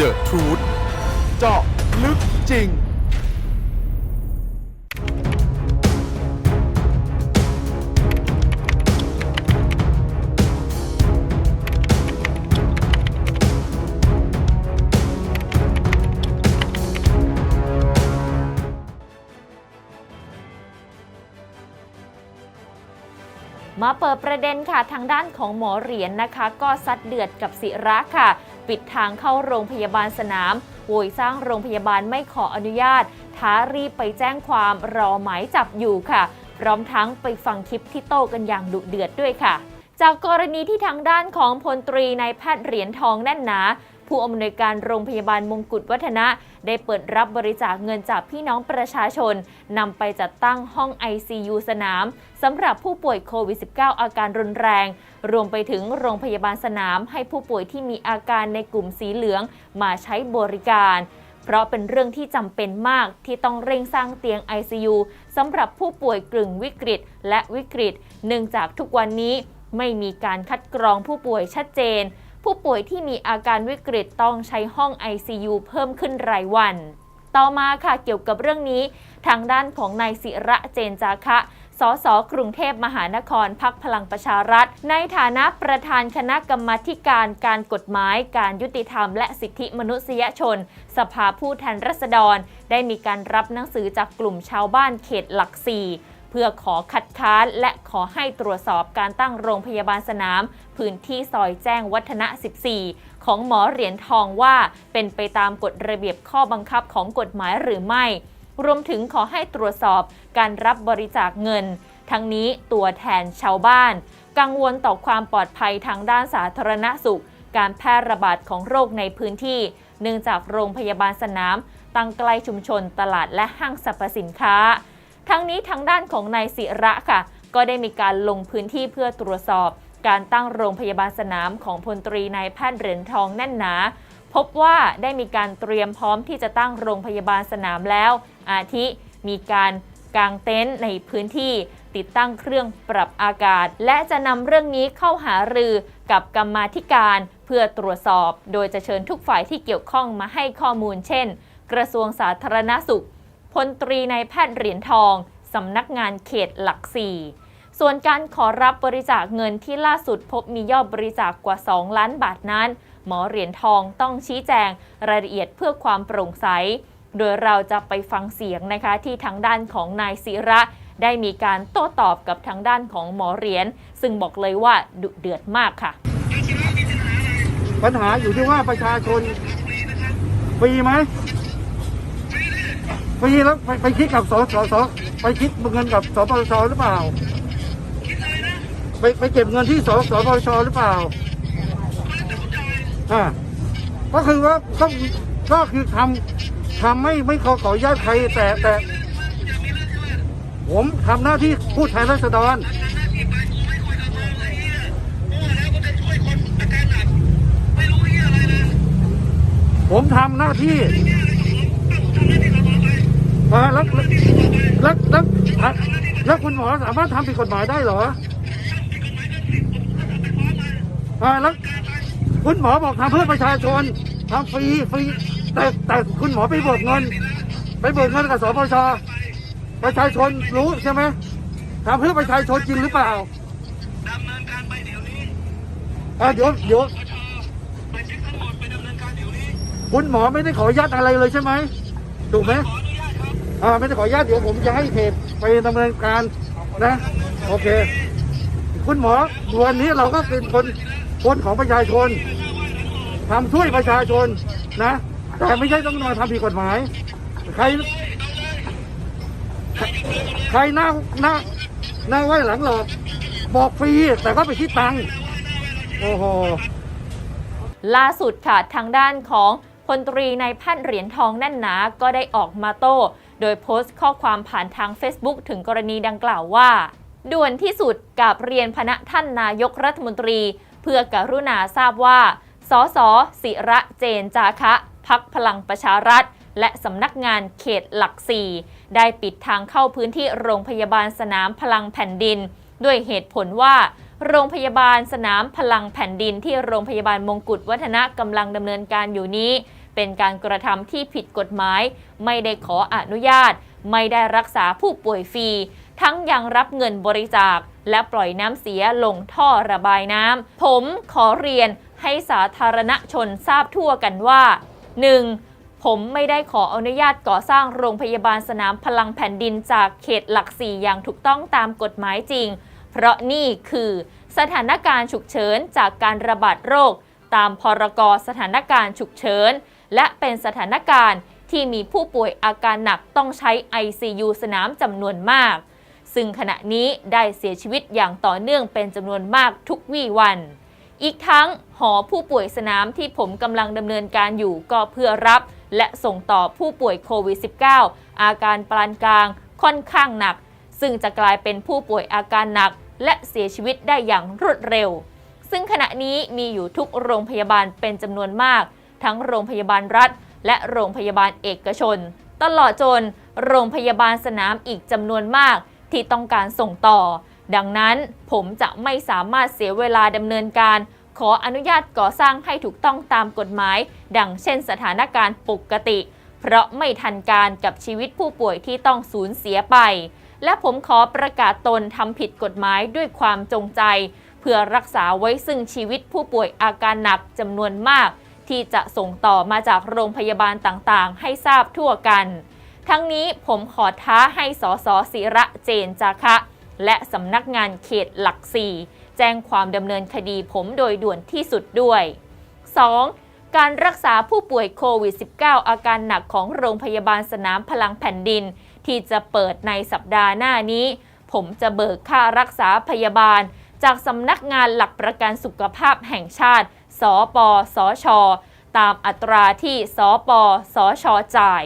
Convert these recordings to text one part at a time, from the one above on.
The Truth เจาะลึกจริง มาเปิดประเด็นค่ะทางด้านของหมอเหรียญนะคะ ก็ซัดเดือดกับศิระค่ะ ปิดทางเข้าโรงพยาบาลสนามโวยสร้างโรงพยาบาลไม่ขออนุญาต ท้ารีบไปแจ้งความรอหมายจับอยู่ค่ะ พร้อมทั้งไปฟังคลิปที่โต้กันอย่างดุเดือดด้วยค่ะ จากกรณีที่ทางด้านของพลตรีนายแพทย์เหรียญทองแน่นหนา ผู้อำนวยการโรงพยาบาลมงกุฎวัฒนะ ได้เปิดรับบริจาคเงินจากพี่น้องประชาชนนำไปจัดตั้งห้อง ICU สนามสำหรับผู้ป่วยโควิด -19 อาการรุนแรง รวมไปถึงโรงพยาบาลสนามให้ผู้ป่วยที่มีอาการในกลุ่มสีเหลืองมาใช้บริการเพราะเป็นเรื่องที่จำเป็นมากที่ต้องเร่งสร้างเตียง ICU สำหรับผู้ป่วยกึ่งวิกฤตและวิกฤต เนื่องจากทุกวันนี้ไม่มีการคัดกรองผู้ป่วยชัดเจน ผู้ป่วยที่มีอาการวิกฤตต้องใช้ห้อง ICU เพิ่มขึ้นรายวัน ต่อมาค่ะเกี่ยวกับเรื่องนี้ ทางด้านของนายศิระเจนจาคะสสกรุงเทพมหานครพักพลังประชารัฐ ในฐานะประธานคณะกรรมาธิการการกฎหมาย การยุติธรรม และสิทธิมนุษยชน สภาผู้แทนราษฎร ได้มีการรับหนังสือจากกลุ่มชาวบ้านเขตหลักสี่ พื่อขอคัดค้านและขอให้ตรวจสอบการตั้งโรงพยาบาลสนาม พื้นที่ซอยแจ้งวัฒนะ 14 ของหมอเหรียญทองว่าเป็นไปตามกฎระเบียบข้อบังคับของกฎหมายหรือไม่ รวมถึงขอให้ตรวจสอบการรับบริจาคเงิน ทั้งนี้ตัวแทนชาวบ้าน กังวลต่อความปลอดภัยทางด้านสาธารณสุข การแพร่ระบาดของโรคในพื้นที่ เนื่องจากโรงพยาบาลสนาม ตั้งใกล้ชุมชนตลาดและห้างสรรพสินค้า ทั้งนี้ทางด้านของนายศิระค่ะ ก็ได้มีการลงพื้นที่เพื่อตรวจสอบ การตั้งโรงพยาบาลสนามของพลตรีนายแพทย์เหรียญทองแน่นหนา พบว่าได้มีการเตรียมพร้อมที่จะตั้งโรงพยาบาลสนามแล้ว อาทิมีการกางเต็นท์ในพื้นที่ติดตั้งเครื่องปรับอากาศ และจะนำเรื่องนี้เข้าหารือกับกรรมาธิการเพื่อตรวจสอบ โดยจะเชิญทุกฝ่ายที่เกี่ยวข้องมาให้ข้อมูล เช่น กระทรวงสาธารณสุข พลตรีนายแพทย์เหรียญทองสำนักงานเขตหลักสี่ส่วนการขอรับบริจาคเงินที่ล่าสุดพบมียอดบริจาคกว่า 2 ล้านบาทนั้น หมอเหรียญทองต้องชี้แจงรายละเอียดเพื่อความโปร่งใส โดยเราจะไปฟังเสียงนะคะที่ทางด้านของนายศิระ ได้มีการโต้ตอบกับทางด้านของหมอเหรียญซึ่งบอกเลยว่าดุเดือดมากค่ะ ปัญหาอยู่ที่ว่าประชาชนฟรีไหม ฟรีแล้วไปไปคิดกับสสสไปคิดเงินกับสปชหรือเปล่า ไปไปเก็บเงินที่สสปชหรือเปล่าอ่าก็คือว่าก็ก็คือทำทำไม่ไม่ขอขออนุญาตใครแต่แต่ ผมทำหน้าที่พูดแทนราษฎรผมทำหน้าที่ อ่าแล้วแล้วแล้วแล้วแล้วคุณหมอสามารถทำผิดกฎหมายได้เหรออ่าแล้วคุณหมอบอกทำเพื่อประชาชนทำฟรีฟรีแต่แต่คุณหมอไปเบิกเงิน ไปเบิกเงินกับสปชประชาชนรู้ใช่ไหมทำเพื่อประชาชนจริงหรือเปล่าดำเนินการไปเดี๋ยวนี้อ่าเดี๋ยวเดี๋ยวปชไปเช็คทั้งหมดไปดำเนินการเดี๋ยวนี้คุณหมอไม่ได้ขออนุญาตอะไรเลยใช่ไหมถูกไหม อ่าไม่ได้ขออนุญาตเดี๋ยวผมจะให้เพจไปดำเนินการนะ โอเค คุณหมอวันนี้เราก็เป็นคนคนของประชาชนทำช่วยประชาชนนะ แต่ไม่ใช่ต้องมาทำผิดกฎหมาย ใคร ใครหน้าหน้าหน้าไหวหลังหลอกบอกฟรีแต่ก็ไปคิดตังค์โอ้โหล่าสุดค่ะทางด้านของพลตรีนายแพทย์เหรียญทองแน่นหนา ก็ได้ออกมาโต้ โดยโพสต์ข้อความผ่านทาง Facebook ถึงกรณีดังกล่าวว่า ด่วนที่สุดกับเรียนพนะท่านนายกรัฐมนตรี เพื่อกรุณาทราบว่า สสศิระเจนจาคะพักพลังประชารัฐ และสำนักงานเขตหลักสี่ได้ปิดทางเข้าพื้นที่โรงพยาบาลสนามพลังแผ่นดิน ด้วยเหตุผลว่าโรงพยาบาลสนามพลังแผ่นดินที่โรงพยาบาลมงกุฎวัฒนะกำลังดำเนินการอยู่นี้ เป็นการกระทำที่ผิดกฎหมาย ไม่ได้ขออนุญาต ไม่ได้รักษาผู้ป่วยฟรี ทั้งยังรับเงินบริจาค และปล่อยน้ำเสียลงท่อระบายน้ำ ผมขอเรียนให้สาธารณชนทราบทั่วกันว่า 1. ผมไม่ได้ขออนุญาตก่อสร้างโรงพยาบาลสนามพลังแผ่นดินจากเขตหลักสี่อย่างถูกต้องตามกฎหมายจริง เพราะนี่คือ สถานการณ์ฉุกเฉินจากการระบาดโรค ตามพรกสถานการณ์ฉุกเฉิน และเป็นสถานการณ์ที่มีผู้ป่วยอาการหนักต้องใช้ ICU สนามจำนวนมาก ซึ่งขณะนี้ได้เสียชีวิตอย่างต่อเนื่องเป็นจำนวนมากทุกวี่วัน อีกทั้งหอผู้ป่วยสนามที่ผมกำลังดำเนินการอยู่ก็เพื่อรับ และส่งต่อผู้ป่วยโควิด -19 อาการปานกลางค่อนข้างหนัก ซึ่งจะกลายเป็นผู้ป่วยอาการหนัก และเสียชีวิตได้อย่างรวดเร็ว ซึ่งขณะนี้มีอยู่ทุกโรงพยาบาลเป็นจำนวนมาก ทั้งโรงพยาบาลรัฐ และโรงพยาบาลเอกชน ตลอดจนโรงพยาบาลสนามอีกจำนวนมากที่ต้องการส่งต่อ ดังนั้นผมจะไม่สามารถเสียเวลาดำเนินการ ขออนุญาตก่อสร้างให้ถูกต้องตามกฎหมาย ดังเช่นสถานการณ์ปกติ เพราะไม่ทันการกับชีวิตผู้ป่วยที่ต้องสูญเสียไป และผมขอประกาศตนทำผิดกฎหมายด้วยความจงใจ เพื่อรักษาไว้ซึ่งชีวิตผู้ป่วยอาการหนักจำนวนมาก ที่จะส่งต่อมาจากโรงพยาบาลต่างๆ ให้ทราบทั่วกัน ทั้งนี้ผมขอท้าให้สสศิระเจนจาคะ และสำนักงานเขตหลักสี่แจ้งความดำเนินคดีผมโดยด่วนที่สุดด้วย 2. การรักษาผู้ป่วยโควิด -19 อาการหนักของโรงพยาบาลสนามพลังแผ่นดิน ที่จะเปิดในสัปดาห์หน้านี้ ผมจะเบิกค่ารักษาพยาบาล จากสำนักงานหลักประกันสุขภาพแห่งชาติ สปสช ตามอัตราที่สปสช จ่าย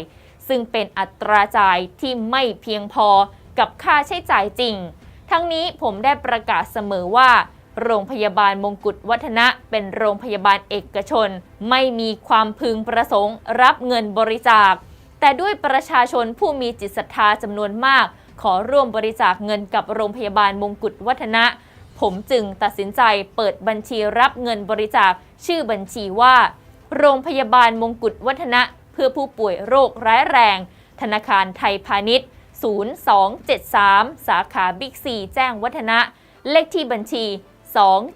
ซึ่งเป็นอัตราจ่ายที่ไม่เพียงพอกับค่าใช้จ่ายจริง ทั้งนี้ผมได้ประกาศเสมอว่า โรงพยาบาลมงกุฎวัฒนะเป็นโรงพยาบาลเอกชน ไม่มีความพึงประสงค์ รับเงินบริจาค แต่ด้วยประชาชนผู้มีจิตศรัทธาจำนวนมาก ขอร่วมบริจาคเงินกับโรงพยาบาลมงกุฎวัฒนะ ผมจึงตัดสินใจเปิดบัญชีรับเงินบริจาคชื่อบัญชีว่า โรงพยาบาลมงกุฎวัฒนะ เพื่อผู้ป่วยโรคร้ายแรง ธนาคารไทยพาณิชย์ 0273 สาขาบิ๊กซีแจ้งวัฒนะ เลขที่บัญชี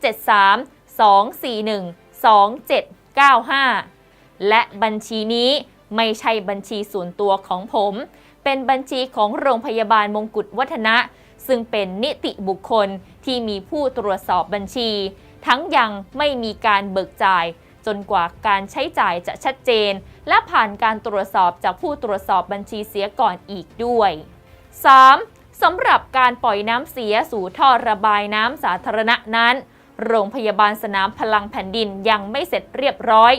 273 241 2795 และบัญชีนี้ไม่ใช่บัญชีส่วนตัวของผม เป็นบัญชีของโรงพยาบาลมงกุฎวัฒนะ ซึ่งเป็นนิติบุคคล ที่มีผู้ตรวจสอบบัญชี ทั้งยังไม่มีการเบิกจ่าย จนกว่าการใช้จ่ายจะชัดเจน และผ่านการตรวจสอบจากผู้ตรวจสอบบัญชีเสียก่อนอีกด้วย 3. สำหรับการปล่อยน้ำเสียสู่ท่อระบายน้ำสาธารณะนั้น โรงพยาบาลสนามพลังแผ่นดินยังไม่เสร็จเรียบร้อย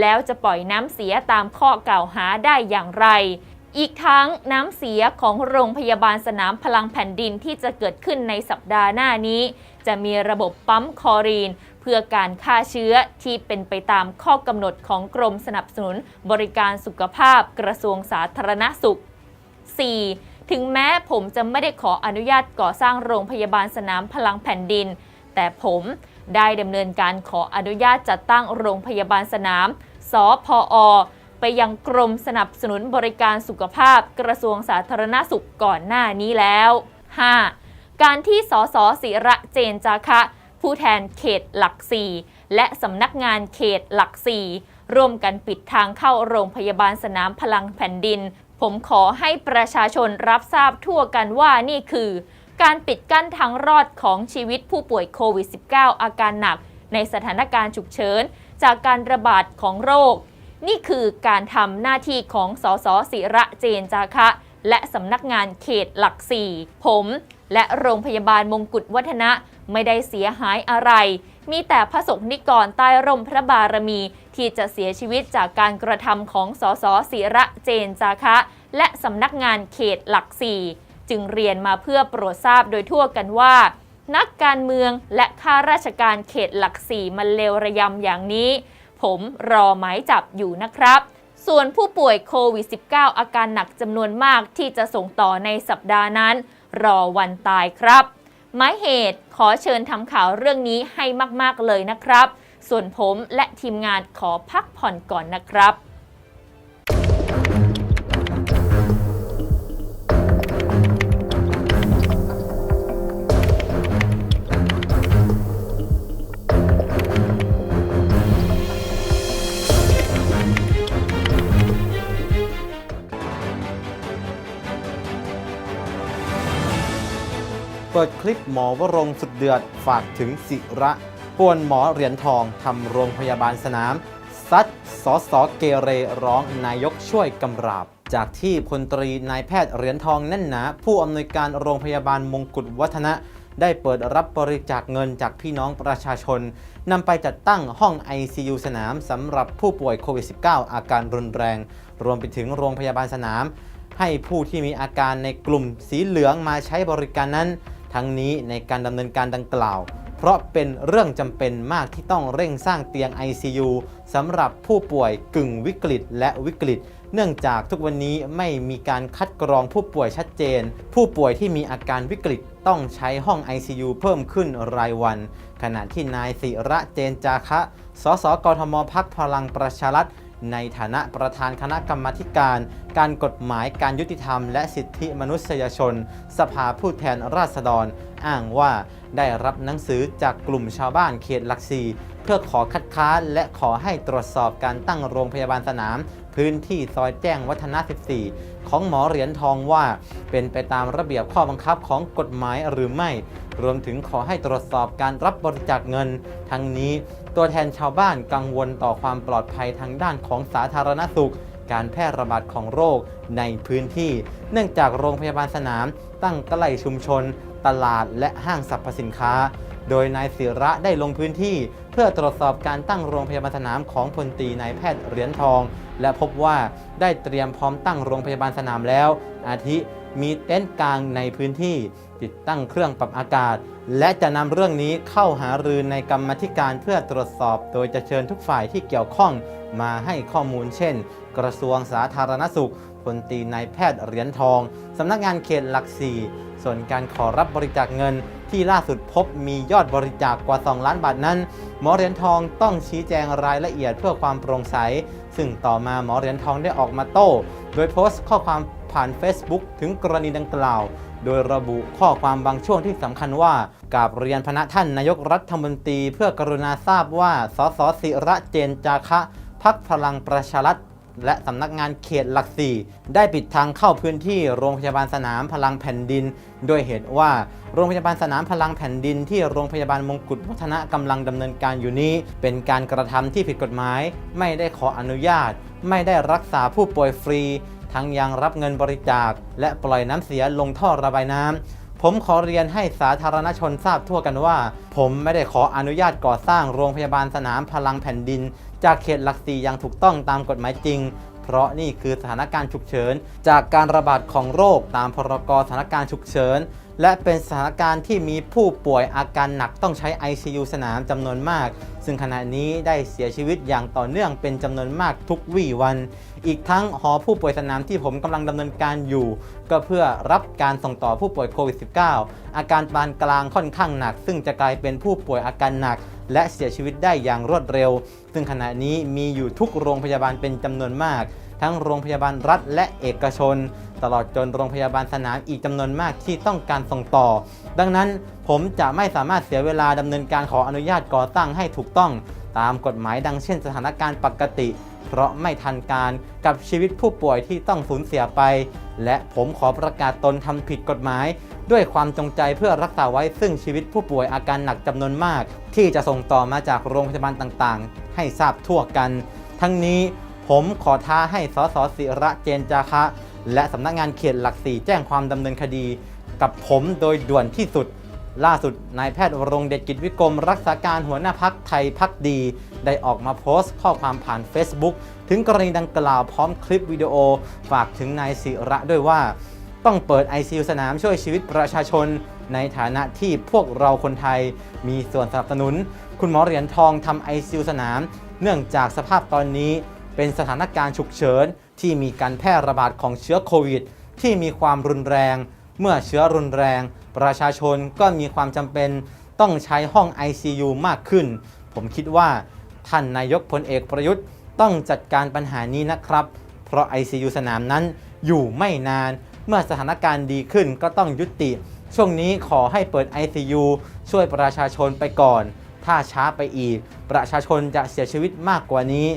แล้วจะปล่อยน้ำเสียตามข้อกล่าวหาได้อย่างไร อีกทั้งน้ำเสียของโรงพยาบาลสนามพลังแผ่นดินที่จะเกิดขึ้นในสัปดาห์หน้านี้ จะมีระบบปั๊มคอรีน เพื่อการฆ่าเชื้อที่เป็นไปตามข้อกำหนดของกรมสนับสนุนบริการสุขภาพกระทรวงสาธารณสุข 4. ถึงแม้ผมจะไม่ได้ขออนุญาตก่อสร้างโรงพยาบาลสนามพลังแผ่นดิน แต่ผมได้ดำเนินการขออนุญาตจัดตั้งโรงพยาบาลสนาม สพอ ยังกรมสนับสนุนบริการสุขภาพกระทรวงสาธารณสุขก่อนหน้านี้แล้ว 5. การที่สสศิระเจนจาคะ ผู้แทนเขตหลักสี่และสำนักงานเขตหลักสี่ร่วมกันปิดทางเข้าโรงพยาบาลสนามพลังแผ่นดิน ผมขอให้ประชาชนรับทราบทั่วกันว่านี่คือ การปิดกั้นทางรอดของชีวิตผู้ป่วยโควิด -19 อาการหนัก ในสถานการณ์ฉุกเฉินจากการระบาดของโรค นี่คือการทำหน้าที่ของสสศิระเจนจาคะ และสำนักงานเขตหลักสี่ผม และโรงพยาบาลมงกุฎวัฒนะไม่ได้เสียหายอะไร มีแต่พระสงฆ์นิกรใต้ร่มพระบารมี ที่จะเสียชีวิตจากการกระทำของสสศิระเจนจาคะ และสำนักงานเขตหลักสี่จึงเรียนมาเพื่อโปรดทราบโดยทั่วกันว่า นักการเมืองและข้าราชการเขตหลักสี่มันเลวระยำอย่างนี้ ผมรอหมายจับอยู่นะครับ ส่วนผู้ป่วยโควิด -19 อาการหนักจำนวนมากที่จะส่งต่อในสัปดาห์นั้น รอวันตายครับ หมายเหตุขอเชิญทำข่าวเรื่องนี้ให้มาก ๆ เลยนะครับ ส่วนผมและทีมงานขอพักผ่อนก่อนนะครับ ปิดคลิปหมอวรงสุดเดือดฝากถึงศิระป่วนหมอเหรียญทองทำโรงพยาบาลสนาม ซัดสอสอเกเรร้องนายกช่วยกำราบ จากที่พลตรีนายแพทย์เหรียญทองแน่นหนา ผู้อำนวยการโรงพยาบาลมงกุฎวัฒนะ ได้เปิดรับบริจาคเงินจากพี่น้องประชาชนนำไปจัดตั้งห้อง ICU สนามสำหรับผู้ป่วยโควิด -19 อาการรุนแรง รวมไปถึงโรงพยาบาลสนามให้ผู้ที่มีอาการในกลุ่มสีเหลืองมาใช้บริการนั้น ทั้งนี้ในการดำเนินการดังกล่าว เพราะเป็นเรื่องจำเป็นมากที่ต้องเร่งสร้างเตียง ICU สำหรับผู้ป่วยกึ่งวิกฤตและวิกฤต เนื่องจากทุกวันนี้ไม่มีการคัดกรองผู้ป่วยชัดเจน ผู้ป่วยที่มีอาการวิกฤตต้องใช้ห้อง ICU เพิ่มขึ้นรายวัน ขณะที่นายศิระเจนจาคะ สสกทมพักพลังประชารัฐ ในฐานะประธานคณะกรรมาการ การกฎหมายการยุติธรรม และสิทธิมนุษยชน สภาผู้แทนราษฎร อ้างว่าได้รับหนังสือจากกลุ่มชาวบ้านเขตหลักสี่เพื่อขอคัดค้านและขอให้ตรวจสอบการตั้งโรงพยาบาลสนาม พื้นที่ซอยแจ้งวัฒนะ 14 ของหมอเหรียญทองว่า เป็นไปตามระเบียบข้อบังคับของกฎหมายหรือไม่ รวมถึงขอให้ตรวจสอบการรับบริจาคเงิน ทั้งนี้ตัวแทนชาวบ้านกังวลต่อความปลอดภัยทางด้านของสาธารณสุข การแพร่ระบาดของโรคในพื้นที่ เนื่องจากโรงพยาบาลสนาม ตั้งใกล้ชุมชน ตลาดและห้างสรรพสินค้า โดยนายศิระได้ลงพื้นที่ เพื่อตรวจสอบการตั้งโรงพยาบาลสนามของพลตีนายแพทย์เหรียญทอง และพบว่าได้เตรียมพร้อมตั้งโรงพยาบาลสนามแล้ว อาทิ มีเต็นท์กลางในพื้นที่ติดตั้งเครื่องปรับอากาศ และจะนำเรื่องนี้เข้าหารือในกรรมธิการเพื่อตรวจสอบ โดยจะเชิญทุกฝ่ายที่เกี่ยวข้องมาให้ข้อมูลเช่น กระทรวงสาธารณสุขพลตีนายแพทย์เหรียญทองสำนักงานเขตหลักสี่ส่วนการขอรับบริจาคเงินที่ล่าสุดพบมียอดบริจาคกว่า 2 ล้านบาทนั้น หมอเหรียญทองต้องชี้แจงรายละเอียดเพื่อความโปร่งใส ซึ่งต่อมาหมอเหรียญทองได้ออกมาโต้ โดยโพสต์ข้อความ ผ่าน Facebook ถึงกรณีดังกล่าว โดยระบุข้อความบางช่วงที่สำคัญว่ากาบเรียนพระท่านนายกรัฐมนตรี เพื่อกรุณาทราบว่าสสศิระเจนจาคะพักพลังประชารัฐและสำนักงานเขตหลักสี่ได้ปิดทางเข้าพื้นที่โรงพยาบาลสนามพลังแผ่นดิน โดยเหตุว่าโรงพยาบาลสนามพลังแผ่นดิน ที่โรงพยาบาลมงกุฎวัฒนะกำลังดำเนินการอยู่นี้ เป็นการกระทำที่ผิดกฎหมาย ไม่ได้ขออนุญาต ไม่ได้รักษาผู้ป่วยฟรี ทั้งยังรับเงินบริจาค และปล่อยน้ำเสียลงท่อระบายน้ำ ผมขอเรียนให้สาธารณชนทราบทั่วกันว่า ผมไม่ได้ขออนุญาตก่อสร้างโรงพยาบาลสนามพลังแผ่นดิน จากเขตหลักสี่อย่างถูกต้องตามกฎหมายจริงเพราะนี่คือสถานการณ์ฉุกเฉิน จากการระบาดของโรคตามพรกสถานการณ์ฉุกเฉิน และเป็นสถานการณ์ที่มีผู้ป่วยอาการหนักต้องใช้ ICU สนามจำนวนมาก ซึ่งขณะนี้ได้เสียชีวิตอย่างต่อเนื่องเป็นจำนวนมากทุกวี่วัน อีกทั้งหอผู้ป่วยสนามที่ผมกำลังดำเนินการอยู่ ก็เพื่อรับการส่งต่อผู้ป่วยโควิด -19 อาการปานกลางค่อนข้างหนัก ซึ่งจะกลายเป็นผู้ป่วยอาการหนัก และเสียชีวิตได้อย่างรวดเร็ว ซึ่งขณะนี้มีอยู่ทุกโรงพยาบาลเป็นจำนวนมาก ทั้งโรงพยาบาลรัฐและเอกชน ตลอดจนโรงพยาบาลสนามอีกจำนวนมากที่ต้องการส่งต่อ ดังนั้นผมจะไม่สามารถเสียเวลาดำเนินการขออนุญาตก่อตั้งให้ถูกต้อง ตามกฎหมายดังเช่นสถานการณ์ปกติ เพราะไม่ทันการกับชีวิตผู้ป่วยที่ต้องสูญเสียไป และผมขอประกาศตนทำผิดกฎหมาย ด้วยความจงใจเพื่อรักษาไว้ซึ่งชีวิตผู้ป่วยอาการหนักจำนวนมาก ที่จะส่งต่อมาจากโรงพยาบาลต่างๆ ให้ทราบทั่วกัน ทั้งนี้ผมขอท้าให้สสศิระเจนจาคะ และสำนักงานเขตหลักสี่แจ้งความดำเนินคดี กับผมโดยด่วนที่สุด ล่าสุดนายแพทย์วรงเดชกิจวิกรม รักษาการหัวหน้าพักไทยพักดี ได้ออกมาโพสต์ข้อความผ่าน Facebook ถึงกรณีดังกล่าวพร้อมคลิปวิดีโอฝากถึงนายศิระด้วยว่า ต้องเปิด ICU สนามช่วยชีวิตประชาชน ในฐานะที่พวกเราคนไทย มีส่วนสนับสนุน คุณหมอเหรียญทองทำ ICU สนาม เนื่องจากสภาพตอนนี้เป็นสถานการณ์ฉุกเฉิน ที่มีการแพร่ระบาดของเชื้อโควิด ที่มีความรุนแรง เมื่อเชื้อรุนแรง ประชาชนก็มีความจำเป็นต้องใช้ห้อง ICU มากขึ้น ผมคิดว่าท่านนายกพลเอกประยุทธ์ต้องจัดการปัญหานี้นะครับ เพราะ ICU สนามนั้นอยู่ไม่นาน เมื่อสถานการณ์ดีขึ้นก็ต้องยุติ ช่วงนี้ขอให้เปิด ICU ช่วยประชาชนไปก่อน ถ้าช้าไปอีก ประชาชนจะเสียชีวิตมากกว่านี้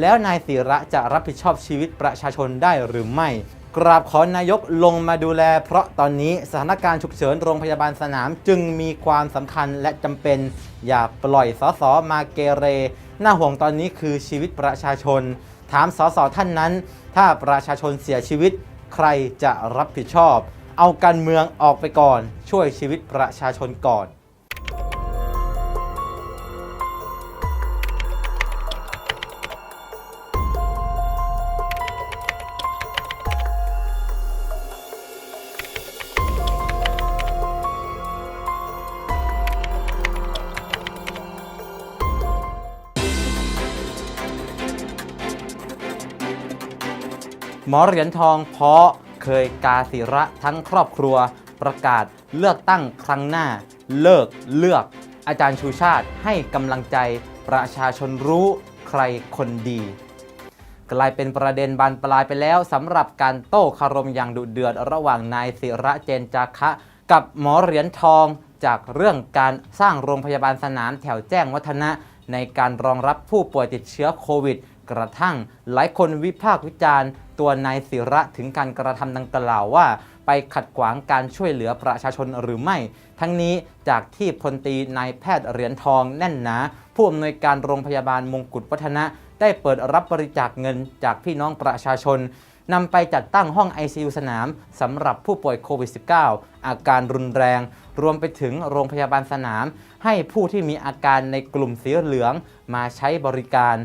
แล้วนายศิระจะรับผิดชอบชีวิตประชาชนได้หรือไม่ กราบขอนายกลงมาดูแล เพราะตอนนี้สถานการณ์ฉุกเฉินโรงพยาบาลสนามจึงมีความสำคัญและจำเป็น อย่าปล่อยสสมาเกเร หน้าห่วงตอนนี้คือชีวิตประชาชน ถามสสท่านนั้น ถ้าประชาชนเสียชีวิต ใครจะรับผิดชอบ เอาการเมืองออกไปก่อน ช่วยชีวิตประชาชนก่อน หมอเหรียญทองเพาะเคยกาศิระทั้งครอบครัวประกาศเลือกตั้งครั้งหน้า เลิกเลือก อาจารย์ชูชาติให้กำลังใจประชาชนรู้ใครคนดี กลายเป็นประเด็นบานปลายไปแล้วสำหรับการโต้คารมอย่างดุเดือดระหว่างนายศิระเจนจาคะ กับหมอเหรียญทองจากเรื่องการสร้างโรงพยาบาลสนามแถวแจ้งวัฒนะ ในการรองรับผู้ป่วยติดเชื้อโควิด กระทั่งหลายคนวิพากษ์วิจารณ์ ตัวนายศิระถึงการกระทำดังกล่าวว่า ไปขัดขวางการช่วยเหลือประชาชนหรือไม่ ทั้งนี้จากที่พลตีนายแพทย์เหรียญทองแน่นหนาผู้อำนวยการโรงพยาบาลมงกุฎวัฒนะ ได้เปิดรับบริจาคเงินจากพี่น้องประชาชนนำไปจัดตั้งห้อง ICU สนามสำหรับผู้ป่วยโควิด -19 อาการรุนแรง รวมไปถึงโรงพยาบาลสนาม ให้ผู้ที่มีอาการในกลุ่มสีเหลืองมาใช้บริการ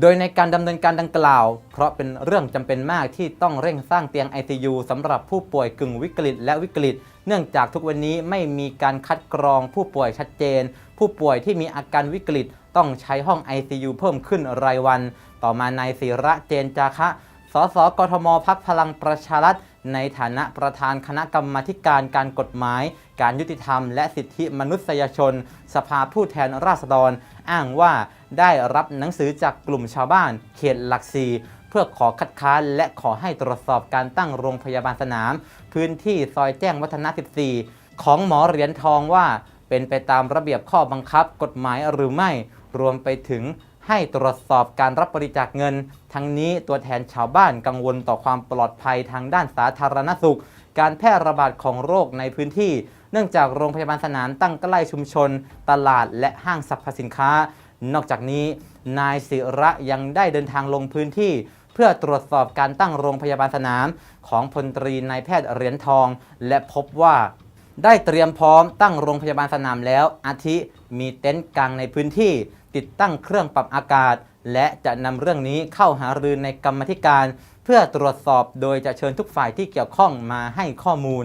โดยในการดำเนินการดังกล่าว เพราะเป็นเรื่องจำเป็นมากที่ต้องเร่งสร้างเตียง ICU สำหรับผู้ป่วยกึ่งวิกฤตและวิกฤต เนื่องจากทุกวันนี้ไม่มีการคัดกรองผู้ป่วยชัดเจน ผู้ป่วยที่มีอาการวิกฤตต้องใช้ห้อง ICU เพิ่มขึ้นรายวัน ต่อมานายศิระเจนจาคะ สสกทมพักพลังประชารัฐ ในฐานะประธานคณะกรรมาการการกฎหมาย การยุติธรรม และสิทธิมนุษยชน สภาผู้แทนราษฎร อ้างว่าได้รับหนังสือจากกลุ่มชาวบ้าน เขตหลักสี่เพื่อขอคัดค้านและขอให้ตรวจสอบการตั้งโรงพยาบาลสนาม พื้นที่ซอยแจ้งวัฒนะ 14 ของหมอเหรียญทองว่าเป็นไปตามระเบียบข้อบังคับกฎหมายหรือไม่ รวมไปถึง ให้ตรวจสอบการรับบริจาคเงิน ทั้งนี้ตัวแทนชาวบ้านกังวลต่อความปลอดภัยทางด้านสาธารณสุข การแพร่ระบาดของโรคในพื้นที่ เนื่องจากโรงพยาบาลสนามตั้งใกล้ชุมชน ตลาดและห้างสรรพสินค้า นอกจากนี้ นายศิระยังได้เดินทางลงพื้นที่ เพื่อตรวจสอบการตั้งโรงพยาบาลสนาม ของพลตรีนายแพทย์เหรียญทอง และพบว่าได้เตรียมพร้อมตั้งโรงพยาบาลสนามแล้วอาทิมีเต็นท์กลางในพื้นที่ ติดตั้งเครื่องปรับอากาศ และจะนำเรื่องนี้เข้าหารือในกรรมธิการ เพื่อตรวจสอบโดยจะเชิญทุกฝ่ายที่เกี่ยวข้องมาให้ข้อมูล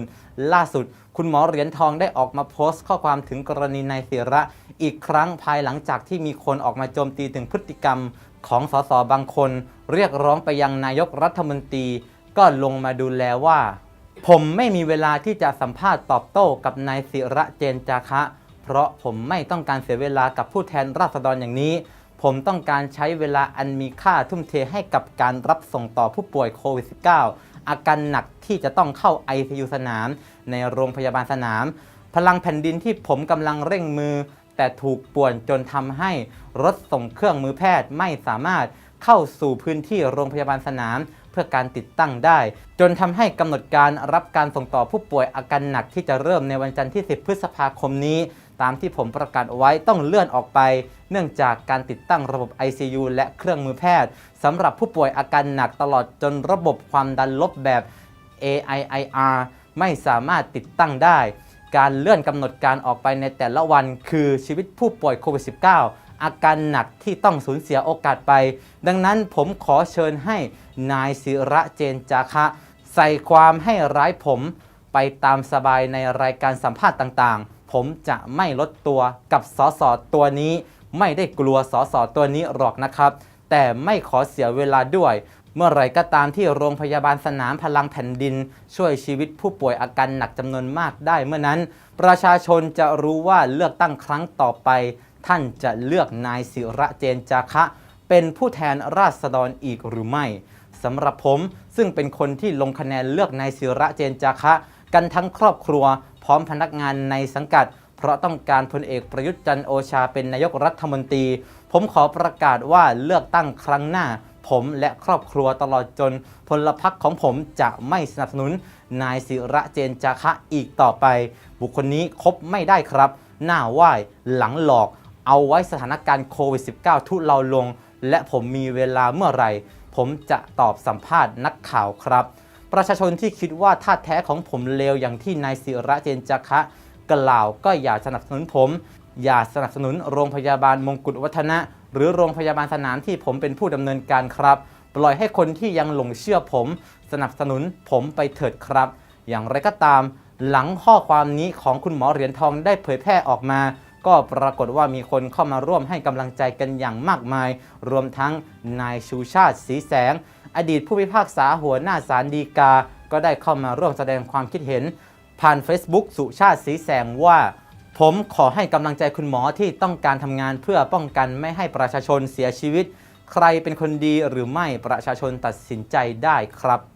ล่าสุด คุณหมอเหรียญทองได้ออกมาโพสต์ ข้อความถึงกรณีนายศิระ อีกครั้งภายหลังจากที่มีคนออกมาโจมตีถึงพฤติกรรม ของสสบางคน เรียกร้องไปยังนายกรัฐมนตรี ก็ลงมาดูแลว่า ผมไม่มีเวลาที่จะสัมภาษณ์ตอบโต้กับนายศิระเจนจาคะ เพราะผมไม่ต้องการเสียเวลากับผู้แทนราษฎรอย่างนี้ ผมต้องการใช้เวลาอันมีค่าทุ่มเทให้กับการรับส่งต่อผู้ป่วยโควิด -19 อาการหนักที่จะต้องเข้า ICU สนาม ในโรงพยาบาลสนาม พลังแผ่นดินที่ผมกำลังเร่งมือ แต่ถูกป่วนจนทำให้รถส่งเครื่องมือแพทย์ไม่สามารถเข้าสู่พื้นที่โรงพยาบาลสนามเพื่อการติดตั้งได้ จนทำให้กำหนดการรับการส่งต่อผู้ป่วยอาการหนักที่จะเริ่มในวันจันทร์ที่ 10 พฤษภาคมนี้ ตามที่ผมประกาศไว้ต้องเลื่อนออกไป เนื่องจากการติดตั้งระบบ ICU และเครื่องมือแพทย์สำหรับผู้ป่วยอาการหนักตลอดจนระบบความดันลบแบบ AIIR ไม่สามารถติดตั้งได้ การเลื่อนกำหนดการออกไปในแต่ละวัน คือชีวิตผู้ป่วยโควิด -19 อาการหนักที่ต้องสูญเสียโอกาสไป ดังนั้นผมขอเชิญให้นายศิระเจนจาคะ ใส่ความให้ร้ายผมไปตามสบายในรายการสัมภาษณ์ต่างๆ ผมจะไม่ลดตัวกับสสตัวนี้ ไม่ได้กลัวสสตัวนี้หรอกนะครับ แต่ไม่ขอเสียเวลาด้วย เมื่อไรก็ตามที่โรงพยาบาลสนามพลังแผ่นดิน ช่วยชีวิตผู้ป่วยอาการหนักจำนวนมากได้เมื่อนั้น ประชาชนจะรู้ว่าเลือกตั้งครั้งต่อไป ท่านจะเลือกนายศิระเจนจาคะ เป็นผู้แทนราษฎรอีกหรือไม่สำหรับผมซึ่งเป็นคนที่ลงคะแนนเลือกนายศิระเจนจาคะ กันทั้งครอบครัว พร้อมพนักงานในสังกัด เพราะต้องการพลเอกประยุทธ์จันโอชาเป็นนายกรัฐมนตรี ผมขอประกาศว่าเลือกตั้งครั้งหน้า ผมและครอบครัวตลอดจนพลพรรคของผมจะไม่สนับสนุน นายศิระเจนจาคะอีกต่อไป บุคคลนี้คบไม่ได้ครับ หน้าไหว้หลังหลอก เอาไว้สถานการณ์โควิด -19 ทุเลาลง และผมมีเวลาเมื่อไหร่ ผมจะตอบสัมภาษณ์นักข่าวครับ ประชาชนที่คิดว่าท่าแท้ของผมเลวอย่างที่นายศิระเจนจาคะกล่าวก็อย่าสนับสนุนผม อย่าสนับสนุนโรงพยาบาลมงกุฎวัฒนะ หรือโรงพยาบาลสนามที่ผมเป็นผู้ดำเนินการครับ ปล่อยให้คนที่ยังหลงเชื่อผม สนับสนุนผมไปเถิดครับ อย่างไรก็ตาม หลังข้อความนี้ของคุณหมอเหรียญทองได้เผยแพร่ออกมา ก็ปรากฏว่ามีคนเข้ามาร่วมให้กำลังใจกันอย่างมากมาย รวมทั้งนายชูชาติสีแสง อดีตผู้พิพากษาหัวหน้าศาลฎีกา ก็ได้เข้ามาร่วมแสดงความคิดเห็น ผ่าน Facebook สุชาติสีแสงว่า ผมขอให้กำลังใจคุณหมอที่ต้องการทำงานเพื่อป้องกันไม่ให้ประชาชนเสียชีวิต ใครเป็นคนดีหรือไม่ประชาชนตัดสินใจได้ครับ